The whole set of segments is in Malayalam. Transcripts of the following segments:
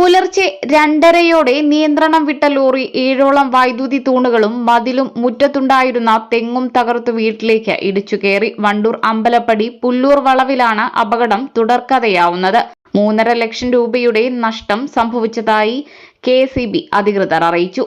പുലർച്ചെ രണ്ടരയോടെ നിയന്ത്രണം വിട്ട ലോറി ഏഴോളം വൈദ്യുതി തൂണുകളും മതിലും മുറ്റത്തുണ്ടായിരുന്ന തെങ്ങും തകർത്തു വീട്ടിലേക്ക് ഇടിച്ചു കയറി. വണ്ടൂർ അമ്പലപ്പടി പുല്ലൂർ വളവിലാണ് അപകടം തുടർക്കഥയാവുന്നത്. മൂന്നര ലക്ഷം രൂപയുടെ നഷ്ടം സംഭവിച്ചതായി കെ അധികൃതർ അറിയിച്ചു.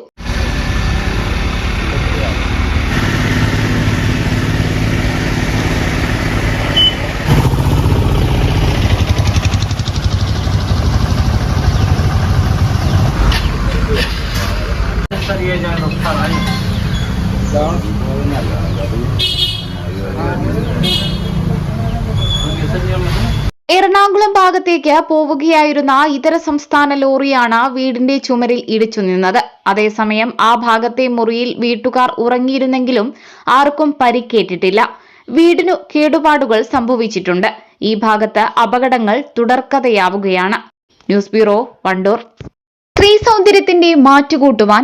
എറണാകുളം ഭാഗത്തേക്ക് പോവുകയായിരുന്ന ഇതര സംസ്ഥാന ലോറിയാണ് വീടിന്റെ ചുമരിൽ ഇടിച്ചു നിന്നത്. അതേസമയം ആ ഭാഗത്തെ മുറിയിൽ വീട്ടുകാർ ഉറങ്ങിയിരുന്നെങ്കിലും ആർക്കും പരിക്കേറ്റിട്ടില്ല. വീടിനു കേടുപാടുകൾ സംഭവിച്ചിട്ടുണ്ട്. ഈ ഭാഗത്ത് അപകടങ്ങൾ തുടർക്കഥയാവുകയാണ്. News bureau Wandoor. സ്ത്രീ സൗന്ദര്യത്തിന്റെ മാറ്റുകൂട്ടുവാൻ